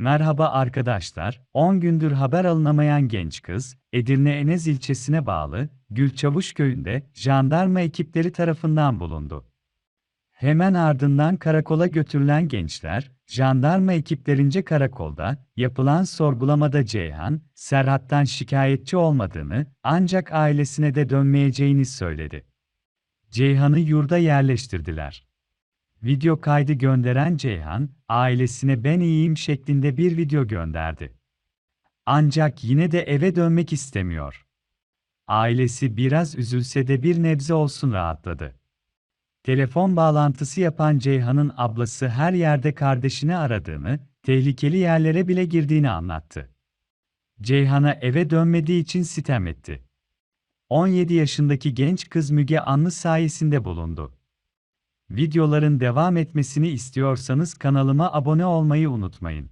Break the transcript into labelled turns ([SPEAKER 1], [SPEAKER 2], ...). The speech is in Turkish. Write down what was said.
[SPEAKER 1] Merhaba arkadaşlar, 10 gündür haber alınamayan genç kız, Edirne Enez ilçesine bağlı Gülçavuş köyünde jandarma ekipleri tarafından bulundu. Hemen ardından karakola götürülen gençler, jandarma ekiplerince karakolda yapılan sorgulamada Ceyhan, Serhat'tan şikayetçi olmadığını ancak ailesine de dönmeyeceğini söyledi. Ceyhan'ı yurda yerleştirdiler. Video kaydı gönderen Ceyhan, ailesine ben iyiyim şeklinde bir video gönderdi. Ancak yine de eve dönmek istemiyor. Ailesi biraz üzülse de bir nebze olsun rahatladı. Telefon bağlantısı yapan Ceyhan'ın ablası her yerde kardeşini aradığını, tehlikeli yerlere bile girdiğini anlattı. Ceyhan'a eve dönmediği için sitem etti. 17 yaşındaki genç kız Müge Anlı sayesinde bulundu. Videoların devam etmesini istiyorsanız kanalıma abone olmayı unutmayın.